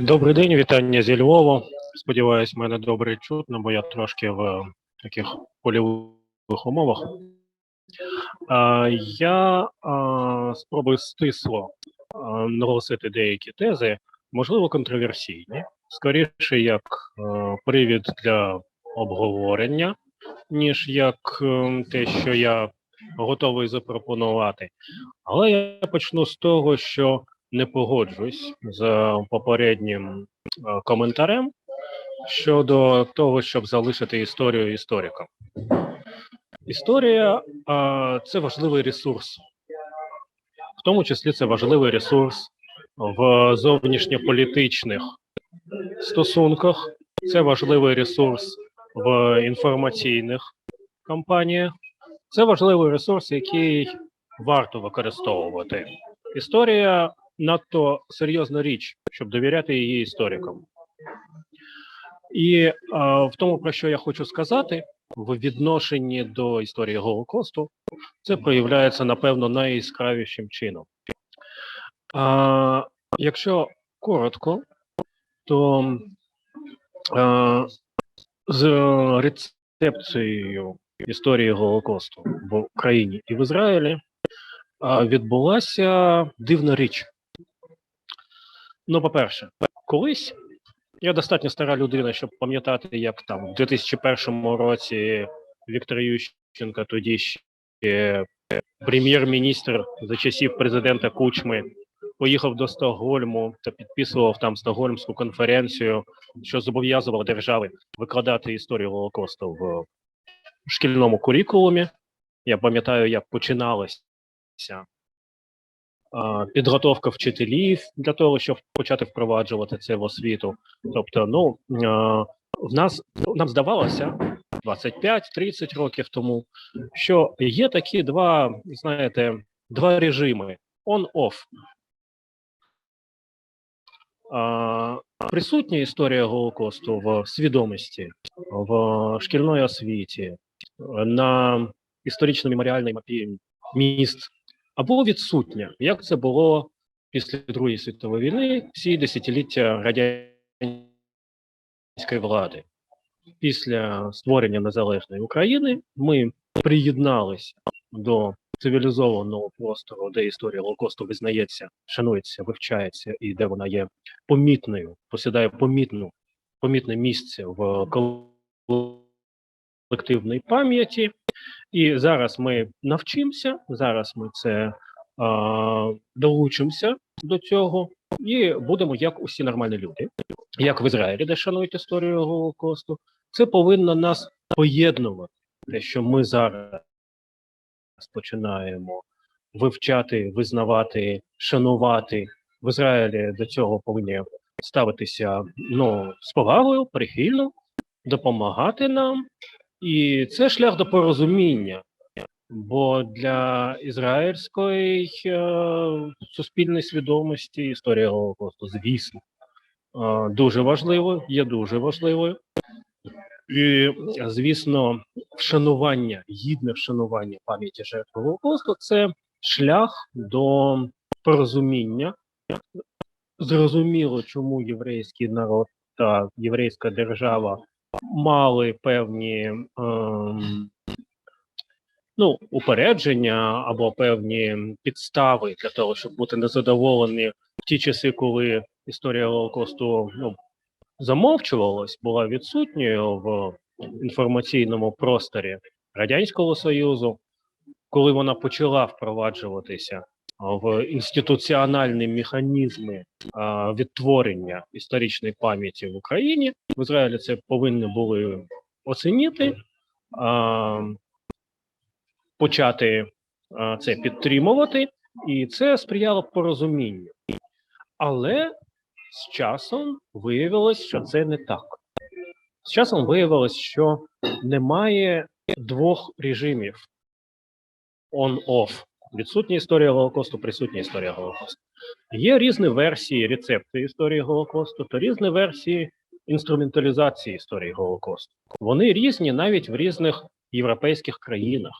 Добрий день, вітання зі Львова. Сподіваюсь, мене добре чутно, бо я трошки в таких польових умовах. Я спробую стисло наголосити деякі тези, можливо, контроверсійні, скоріше як привід для обговорення, ніж як ем, те, що я готовий запропонувати. Але я почну з того, що не погоджусь з попереднім е, коментарем щодо того, щоб залишити історію історикам. Історія е, це важливий ресурс, в тому числі це важливий ресурс в зовнішньополітичних стосунках, це важливий ресурс в інформаційних кампаніях, це важливий ресурс, який варто використовувати. Історія надто серйозна річ, щоб довіряти її історикам. І а, в тому, про що я хочу сказати, в відношенні до історії Голокосту, це проявляється, напевно, найяскравішим чином. А, Якщо коротко, то а, з рецепцією історії Голокосту в Україні і в Ізраїлі відбулася дивна річ. Ну, по-перше, колись я достатньо стара людина, щоб пам'ятати, як там в 2001 році Віктор Ющенко, тоді ще прем'єр-міністр за часів президента Кучми, поїхав до Стокгольму та підписував там Стокгольмську конференцію, що зобов'язував держави викладати історію Голокосту в шкільному курікулумі. Я пам'ятаю, як починалася підготовка вчителів для того, щоб почати впроваджувати це в освіту. Тобто, ну в нас нам здавалося 25-30 років тому, що є такі два, знаєте, два режими: on-off. Присутня історія Голокосту в свідомості, в шкільної освіті, на історично-меморіальній мапі міст або відсутня, як це було після Другої світової війни, всі десятиліття радянської влади. Після створення незалежної України ми приєдналися до цивілізованого простору, де історія Голокосту визнається, шанується, вивчається і де вона є помітною, посідає помітну, помітне місце в колективній пам'яті. І зараз ми навчимося, зараз ми це долучимося до цього, і будемо як усі нормальні люди, як в Ізраїлі, де шанують історію Голокосту. Це повинно нас поєднувати, те, що ми зараз починаємо вивчати, визнавати, шанувати в Ізраїлі до цього повинні ставитися ну, з повагою, прихильно, допомагати нам. І це шлях до порозуміння, бо для ізраїльської е, суспільної свідомості історія Голокосту, звісно, е, дуже важливо, є дуже важливою. І, звісно, вшанування, гідне вшанування пам'яті жертв Голокосту це шлях до порозуміння. Зрозуміло, чому єврейський народ та єврейська держава мали певні ем, ну, упередження або певні підстави для того, щоб бути незадоволені в ті часи, коли історія Голокосту ну, замовчувалась, була відсутньою в інформаційному просторі Радянського Союзу, коли вона почала впроваджуватися в інституціональні механізми відтворення історичної пам'яті в Україні. В Ізраїлі це повинні були оцінити, почати це підтримувати, і це сприяло порозумінню. Але з часом виявилось, що це не так. З часом виявилось, що немає двох режимів on-off. Відсутня історія Голокосту, присутня історія Голокосту. Є різні версії рецепти історії Голокосту, то різні версії інструменталізації історії Голокосту. Вони різні навіть в різних європейських країнах.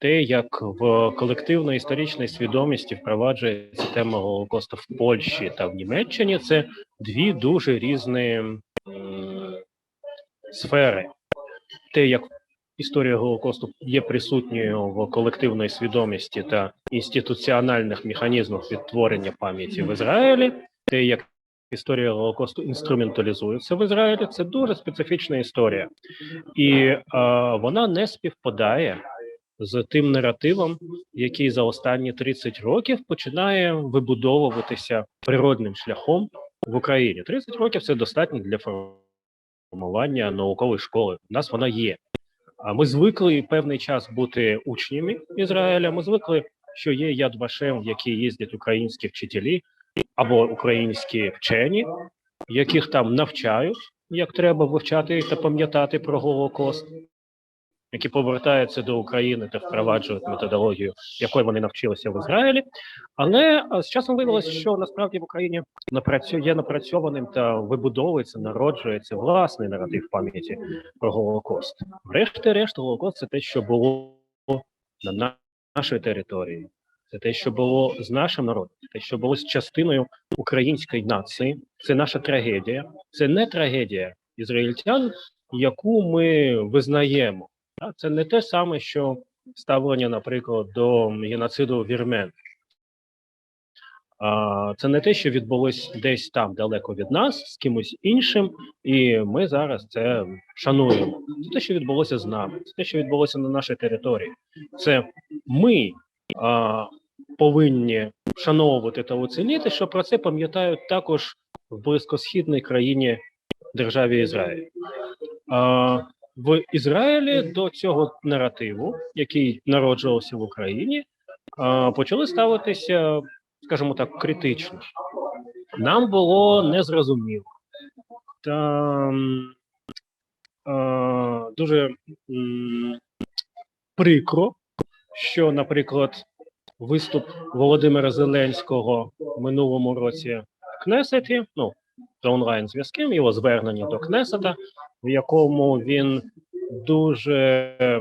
те, як в колективно історичній свідомості впроваджується тема Голокосту в Польщі та в Німеччині, це дві дуже різні м, сфери. Те, як історія Голокосту є присутньою в колективній свідомості та інституціональних механізмах відтворення пам'яті в Ізраїлі, те, як історія Голокосту інструменталізується в Ізраїлі, це дуже специфічна історія, і е, вона не співпадає з тим наративом, який за останні 30 років починає вибудовуватися природним шляхом в Україні. 30 років це достатньо для формування наукової школи. У нас вона є. Ми звикли певний час бути учнями Ізраїля. Ми звикли, що є Яд Вашем, в якій їздять українські вчителі або українські вчені, яких там навчають, як треба вивчати та пам'ятати про Голокост, які повертаються до України та впроваджують методологію, якої вони навчилися в Ізраїлі. Але з часом виявилося, що насправді в Україні є напрацьованим та вибудовується, народжується власний наратив пам'яті про Голокост. Врешті-решт, Голокост це те, що було на- нашій території, це те, що було з нашим народом, те, що було з частиною української нації. Це наша трагедія. Це не трагедія ізраїльтян, яку ми визнаємо. Це не те саме, що ставлення, наприклад, до геноциду вірмен. Це не те, що відбулось десь там далеко від нас, з кимось іншим, і ми зараз це шануємо. Це те, що відбулося з нами, це те, що відбулося на нашій території. Це ми а, повинні вшановувати та оцінити, що про це пам'ятають також в близькосхідній країні державі Ізраїль. А, в Ізраїлі до цього наративу, який народжувався в Україні, почали ставитися, скажімо так, критично. Нам було незрозуміло та а, дуже м, прикро, що, наприклад, виступ Володимира Зеленського в минулому році в Кнесеті, ну за онлайн зв'язком, його звернення до Кнесета, в якому він дуже е,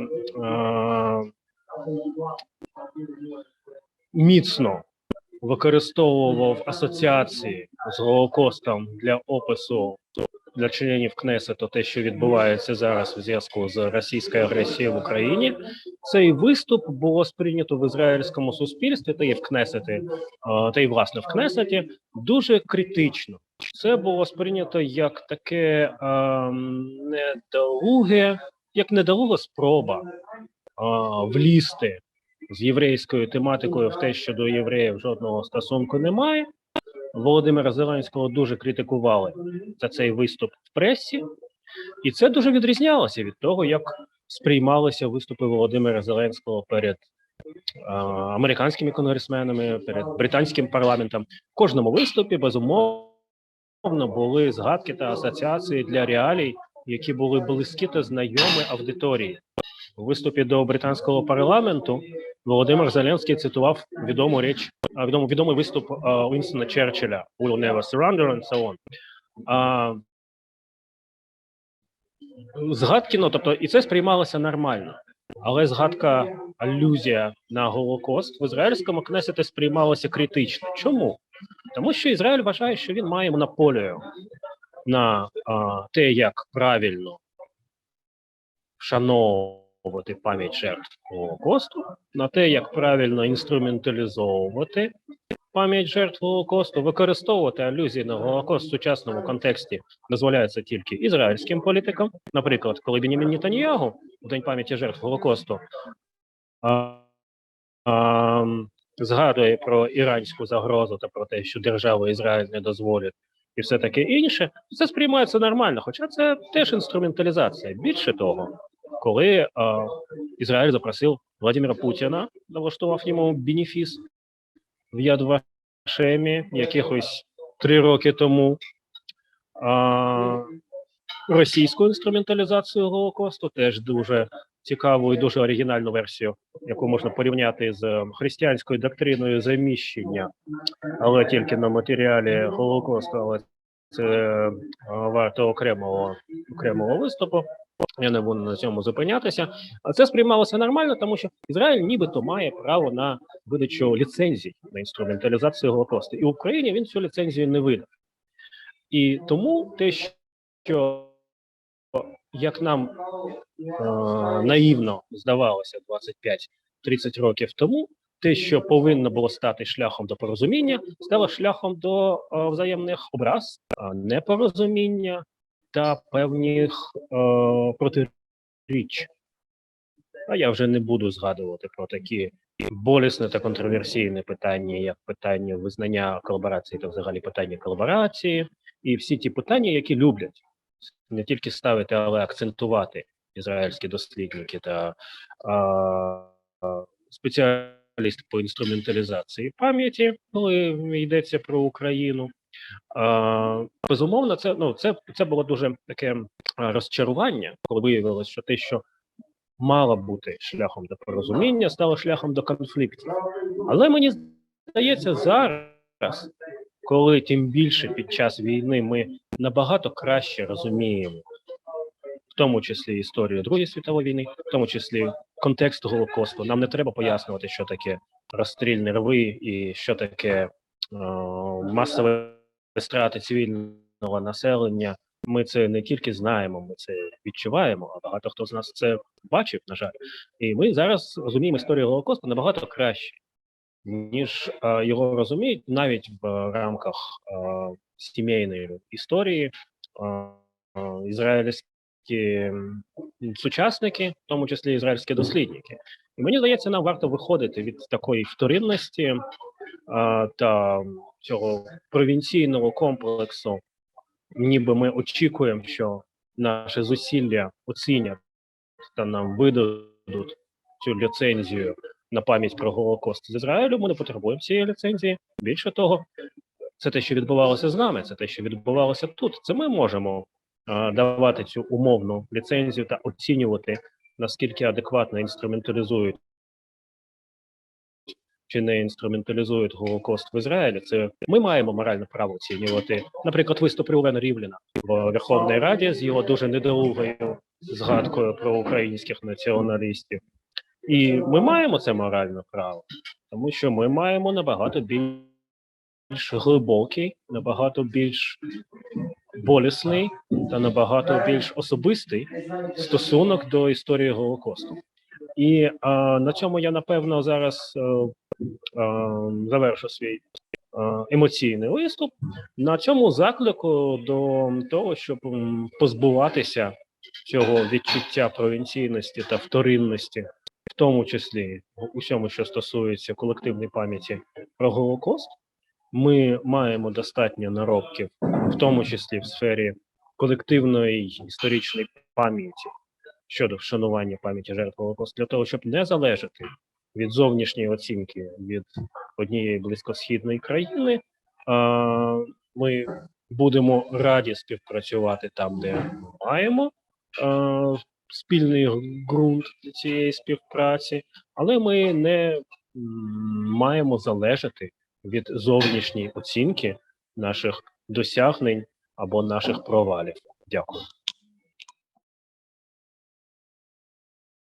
міцно використовував асоціації з Голокостом для опису для членів Кнесету те, що відбувається зараз в зв'язку з російською агресією в Україні. Цей виступ було сприйнято в ізраїльському суспільстві та й в Кнесеті, та й власне в Кнесеті дуже критично. Це було сприйнято як таке ем, недолуге, як недолуга спроба е, влізти з єврейською тематикою в те, що до євреїв жодного стосунку немає. Володимира Зеленського дуже критикували за цей виступ в пресі, і це дуже відрізнялося від того, як сприймалися виступи Володимира Зеленського перед е, американськими конгресменами, перед британським парламентом. В кожному виступі безумовно були згадки та асоціації для реалій, які були близькі та знайомі аудиторії. У виступі до британського парламенту Володимир Зеленський цитував відому річ, а, відому відомий виступ Уінстона Черчилля «We'll never surrender» and so on. А, згадки, ну тобто, і це сприймалося нормально. Але згадка алюзія на Голокост в ізраїльському кнесеті сприймалася критично. Чому? Тому що Ізраїль вважає, що він має монополію на а, те, як правильно вшановувати пам'ять жертв Голокосту, на те, як правильно інструменталізовувати пам'ять жертв Голокосту, використовувати алюзії на Голокост в сучасному контексті дозволяється тільки ізраїльським політикам. Наприклад, коли Бенімін Нетаньягу в День пам'яті жертв Голокосту а, а, згадує про іранську загрозу та про те, що держава Ізраїль не дозволить. І все таке інше, це сприймається нормально, хоча це теж інструменталізація. Більше того, коли е, Ізраїль запросив Владимира Путіна, влаштував йому бенефіс в Яд Вашемі якихось три роки тому. Російську інструменталізацію Голокосту теж дуже цікаву і дуже оригінальну версію, яку можна порівняти з християнською доктриною заміщення, але тільки на матеріалі Голокосту, але це е, варто окремого окремого виступу. Я не буду на цьому зупинятися. Це сприймалося нормально, тому що Ізраїль нібито має право на видачу ліцензій на інструменталізацію Голокосту. І в Україні він цю ліцензію не видав. І тому те, що як нам е, наївно здавалося 25-30 років тому, те, що повинно було стати шляхом до порозуміння, стало шляхом до е, взаємних образ, непорозуміння та певних е, протиріч. А я вже не буду згадувати про такі болісне та контроверсійне питання, як питання визнання колаборації та взагалі питання колаборації, і всі ті питання, які люблять не тільки ставити, але акцентувати ізраїльські дослідники та а, спеціалісти по інструменталізації пам'яті, коли йдеться про Україну. Безумовно, це ну це, це було дуже таке розчарування, коли виявилось, що те, що мало бути шляхом до порозуміння, стало шляхом до конфліктів. Але мені здається, зараз, коли тим більше під час війни ми набагато краще розуміємо, в тому числі історію Другої світової війни, в тому числі контекст Голокосту. Нам не треба пояснювати, що таке розстрільні рви і що таке е, масові страти цивільного населення. Ми це не тільки знаємо, ми це відчуваємо, а багато хто з нас це бачив, на жаль. І ми зараз розуміємо історію Голокосту набагато краще, ніж е, його розуміють навіть в рамках е, сімейної історії е, ізраїльські сучасники, в тому числі ізраїльські дослідники. Мені здається, нам варто виходити від такої вторинності е, та цього провінційного комплексу, ніби ми очікуємо, що наше зусилля оцінять та нам видадуть цю ліцензію на пам'ять про Голокост з Ізраїлю. Ми не потребуємо цієї ліцензії. Більше того, це те, що відбувалося з нами, це те, що відбувалося тут. Це ми можемо а, давати цю умовну ліцензію та оцінювати, наскільки адекватно інструменталізують чи не інструменталізують Голокост в Ізраїлі. Це ми маємо моральне право оцінювати. Наприклад, виступ Рувена Рівліна в Верховній Раді з його дуже недолугою згадкою про українських націоналістів. І ми маємо це моральне право, тому що ми маємо набагато більш глибокий, набагато більш болісний та набагато більш особистий стосунок до історії Голокосту. І а, на цьому я напевно зараз е, е, завершу свій е, емоційний виступ. На цьому заклику до того, щоб позбуватися цього відчуття провінційності та вторинності, в тому числі у всьому, що стосується колективної пам'яті про Голокост, ми маємо достатньо наробків, в тому числі в сфері колективної історичної пам'яті щодо вшанування пам'яті жертв Голокосту, для того, щоб не залежати від зовнішньої оцінки від однієї близькосхідної країни, ми будемо раді співпрацювати там, де ми маємо спільний ґрунт для цієї співпраці, але ми не маємо залежати від зовнішньої оцінки наших досягнень або наших провалів. Дякую.